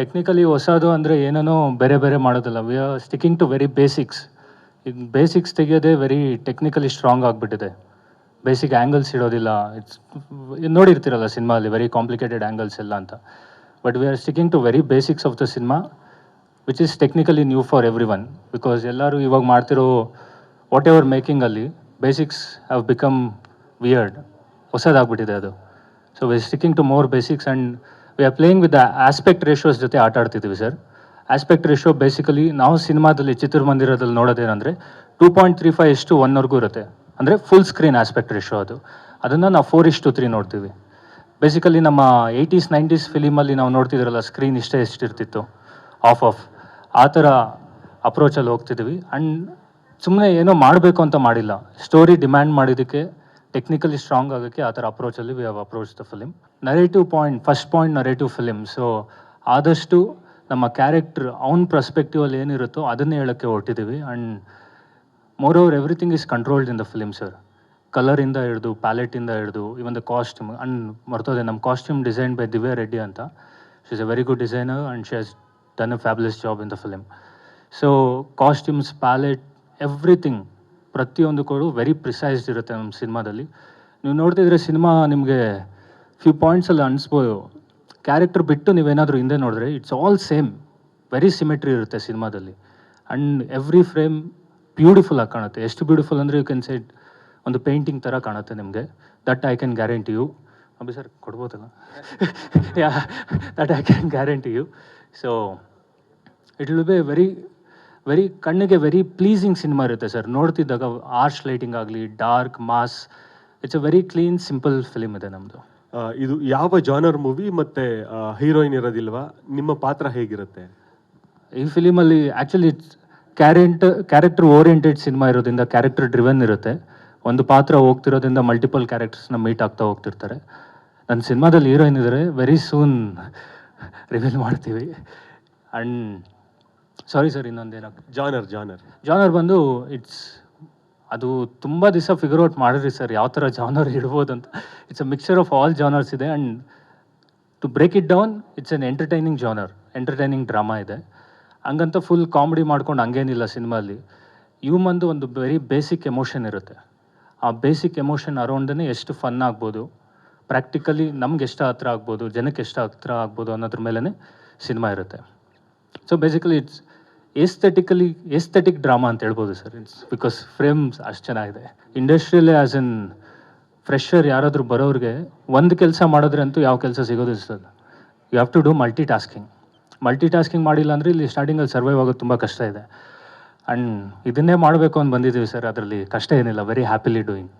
Technically ಹೊಸದು ಅಂದರೆ ಏನೇನೋ ಬೇರೆ ಬೇರೆ ಮಾಡೋದಿಲ್ಲ. We are sticking to very basics ಇದು ಬೇಸಿಕ್ಸ್ ತೆಗೆಯೋದೇ ವೆರಿ ಟೆಕ್ನಿಕಲಿ ಸ್ಟ್ರಾಂಗ್ ಆಗಿಬಿಟ್ಟಿದೆ. ಬೇಸಿಕ್ ಆ್ಯಂಗಲ್ಸ್ ಇಡೋದಿಲ್ಲ. ಇಟ್ಸ್ ನೋಡಿರ್ತಿರಲ್ಲ ಸಿನಿಮಾದಲ್ಲಿ ವೆರಿ ಕಾಂಪ್ಲಿಕೇಟೆಡ್ ಆ್ಯಂಗಲ್ಸ್ ಎಲ್ಲ ಅಂತ. But we are sticking to very basics of the cinema which is technically new for everyone because ಎಲ್ಲರೂ ಇವಾಗ ಮಾಡ್ತಿರೋ ವಾಟ್ ಎವರ್ ಮೇಕಿಂಗಲ್ಲಿ ಬೇಸಿಕ್ಸ್ ಹ್ಯಾವ್ ಬಿಕಮ್ ವಿಯರ್ಡ್ ಹೊಸದಾಗ್ಬಿಟ್ಟಿದೆ ಅದು. So we sticking to more basics and we are playing with aspect ratios ಜೊತೆ ಆಟ ಆಡ್ತಿದ್ದೀವಿ sir aspect ratio basically ನಾವು ಸಿನಿಮಾದಲ್ಲಿ ಚಿತ್ರಮಂದಿರದಲ್ಲಿ ನೋಡೋದೇನಂದರೆ ಟೂ ಪಾಯಿಂಟ್ ತ್ರೀ ಫೈವ್ ಇಷ್ಟು ಒನ್ವರೆಗೂ ಇರುತ್ತೆ. ಅಂದರೆ ಫುಲ್ ಸ್ಕ್ರೀನ್ ಆಸ್ಪೆಕ್ಟ್ ರೇಷೋ ಅದು. ಅದನ್ನು ನಾವು ಫೋರ್ ಇಷ್ಟು ತ್ರೀ ನೋಡ್ತೀವಿ. ಬೇಸಿಕಲಿ ನಮ್ಮ ಏಯ್ಟೀಸ್ ನೈಂಟೀಸ್ ಫಿಲಿಮಲ್ಲಿ ನಾವು ನೋಡ್ತಿದ್ರಲ್ಲ ಸ್ಕ್ರೀನ್ ಇಷ್ಟೇ ಎಷ್ಟಿರ್ತಿತ್ತು. ಆಫ್ ಆಫ್ ಆ ಥರ ಅಪ್ರೋಚಲ್ಲಿ ಹೋಗ್ತಿದ್ವಿ ಆ್ಯಂಡ್ ಸುಮ್ಮನೆ ಏನೋ ಮಾಡಬೇಕು ಅಂತ ಮಾಡಿಲ್ಲ. ಸ್ಟೋರಿ ಡಿಮ್ಯಾಂಡ್ ಮಾಡಿದ್ದಕ್ಕೆ ಟೆಕ್ನಿಕಲಿ ಸ್ಟ್ರಾಂಗ್ ಆಗೋಕ್ಕೆ ಆ ಥರ ಅಪ್ರೋಚಲ್ಲಿ we have approach the film narrative point first point narrative film so ಆದಷ್ಟು ನಮ್ಮ ಕ್ಯಾರೆಕ್ಟರ್ ಅವ್ನ ಪರ್ಸ್ಪೆಕ್ಟಿವಲ್ಲಿ ಏನಿರುತ್ತೋ ಅದನ್ನೇ ಹೇಳೋಕ್ಕೆ ಹೊರಟಿದ್ದೀವಿ and moreover everything is controlled in the film sir ಕಲರಿಂದ ಹಿಡಿದು ಪ್ಯಾಲೆಟಿಂದ ಹಿಡಿದು ಇವನ್ ದ ಕಾಸ್ಟ್ಯೂಮ್ ಅಂಡ್ ಮರ್ತೋದೆ ನಮ್ಮ costume design by Divya Reddy ಅಂತ. She is a very good designer and she has done a fabulous job in the film so costumes palette everything ಪ್ರತಿಯೊಂದು ಕೂಡ very ಪ್ರಿಸೈಸ್ಡ್ ಇರುತ್ತೆ ನಮ್ಮ ಸಿನಿಮಾದಲ್ಲಿ. ನೀವು ನೋಡ್ತಿದ್ರೆ ಸಿನಿಮಾ ನಿಮಗೆ ಫ್ಯೂ ಪಾಯಿಂಟ್ಸಲ್ಲಿ ಅನಿಸ್ಬೋದು. ಕ್ಯಾರೆಕ್ಟರ್ ಬಿಟ್ಟು ನೀವೇನಾದರೂ ಹಿಂದೆ ನೋಡಿದ್ರೆ it's all same very symmetry ಇರುತ್ತೆ ಸಿನಿಮಾದಲ್ಲಿ. ಆ್ಯಂಡ್ ಎವ್ರಿ ಫ್ರೇಮ್ ಬ್ಯೂಟಿಫುಲ್ ಆಗಿ ಕಾಣುತ್ತೆ. ಎಷ್ಟು ಬ್ಯೂಟಿಫುಲ್ ಅಂದರೆ ಯು ಕ್ಯಾನ್ ಸೈಡ್ ಒಂದು ಪೇಂಟಿಂಗ್ ಥರ ಕಾಣುತ್ತೆ ನಿಮಗೆ. That I can guarantee you Abbi sir ಕೊಡ್ಬೋದಲ್ಲ? That I can guarantee you so it will be very very ಕಣ್ಣಿಗೆ ವೆರಿ ಪ್ಲೀಸಿಂಗ್ ಸಿನಿಮಾ ಇರುತ್ತೆ ಸರ್ ನೋಡ್ತಿದ್ದಾಗ ಆರ್ಚ್ ಲೈಟಿಂಗ್ ಆಗಲಿ dark mass it's a very clean simple film ಇದೆ ನಮ್ಮದು ಇದು ಯಾವ genre movie ಮತ್ತೆ heroine ಇರೋದಿಲ್ವಾ? ನಿಮ್ಮ ಪಾತ್ರ ಹೇಗಿರುತ್ತೆ? ಈ ಫಿಲಿಮಲ್ಲಿ ಆ್ಯಕ್ಚುಲಿ ಇಟ್ಸ್ ಕ್ಯಾರೆಂಟ್ ಕ್ಯಾರೆಕ್ಟರ್ ಓರಿಯೆಂಟೆಡ್ ಸಿನಿಮಾ ಇರೋದ್ರಿಂದ ಕ್ಯಾರೆಕ್ಟರ್ ಡ್ರಿವನ್ ಇರುತ್ತೆ. ಒಂದು ಪಾತ್ರ ಹೋಗ್ತಿರೋದ್ರಿಂದ ಮಲ್ಟಿಪಲ್ ಕ್ಯಾರೆಕ್ಟರ್ಸ್ನ ಮೀಟ್ ಆಗ್ತಾ ಹೋಗ್ತಿರ್ತಾರೆ. ನನ್ನ ಸಿನಿಮಾದಲ್ಲಿ ಹೀರೋಯಿನ್ ಇದ್ದಾರೆ ವೆರಿ ಸೂನ್ ರಿವೀಲ್ ಮಾಡ್ತೀವಿ. ಆ್ಯಂಡ್ ಸಾರಿ ಸರ್ ಇನ್ನೊಂದೇನ ಜಾನರ್ ಜಾನರ್ ಜಾನರ್ ಬಂದು ಇಟ್ಸ್ ಅದು ತುಂಬ ದಿವಸ ಫಿಗರ್ ಔಟ್ ಮಾಡಿರಿ ಸರ್ ಯಾವ ಥರ ಜಾನರ್ ಇಡ್ಬೋದು ಅಂತ. It's a mixer of all genres ಇದೆ and to break it down it's an entertaining genre entertaining drama ಇದೆ. ಹಂಗಂತ ಫುಲ್ ಕಾಮಿಡಿ ಮಾಡ್ಕೊಂಡು ಹಂಗೇನಿಲ್ಲ ಸಿನಿಮಾಲಿ ಹ್ಯೂಮನ್ದು ಒಂದು ವೆರಿ ಬೇಸಿಕ್ ಎಮೋಷನ್ ಇರುತ್ತೆ. ಆ ಬೇಸಿಕ್ ಎಮೋಷನ್ ಅರೌಂಡೇ ಎಷ್ಟು ಫನ್ ಆಗ್ಬೋದು ಪ್ರಾಕ್ಟಿಕಲಿ ನಮ್ಗೆ ಎಷ್ಟು ಹತ್ರ ಆಗ್ಬೋದು ಜನಕ್ಕೆ ಎಷ್ಟು ಹತ್ರ ಆಗ್ಬೋದು ಅನ್ನೋದ್ರ ಮೇಲೇ ಸಿನಿಮಾ ಇರುತ್ತೆ. So basically it's aesthetically aesthetic drama ಅಂತ ಹೇಳ್ಬೋದು ಸರ್ ಇಟ್ಸ್ ಬಿಕಾಸ್ ಫ್ರೇಮ್ಸ್ ಅಷ್ಟು ಚೆನ್ನಾಗಿದೆ. ಇಂಡಸ್ಟ್ರಿಯಲ್ಲೇ ಆ್ಯಸ್ ಎನ್ ಫ್ರೆಶರ್ ಯಾರಾದರೂ ಬರೋರಿಗೆ ಒಂದು ಕೆಲಸ ಮಾಡಿದ್ರೆ ಅಂತೂ ಯಾವ ಕೆಲಸ ಸಿಗೋದಿಲ್ಲ sir you have to do multitasking multitasking ಮಾಡಿಲ್ಲ ಅಂದರೆ ಇಲ್ಲಿ ಸ್ಟಾರ್ಟಿಂಗಲ್ಲಿ ಸರ್ವೈವ್ ಆಗೋದು ತುಂಬ ಕಷ್ಟ ಇದೆ. ಆ್ಯಂಡ್ ಇದನ್ನೇ ಮಾಡಬೇಕು ಅಂತ ಬಂದಿದ್ದೀವಿ ಸರ್ ಅದರಲ್ಲಿ ಕಷ್ಟ ಏನಿಲ್ಲ. Very happily doing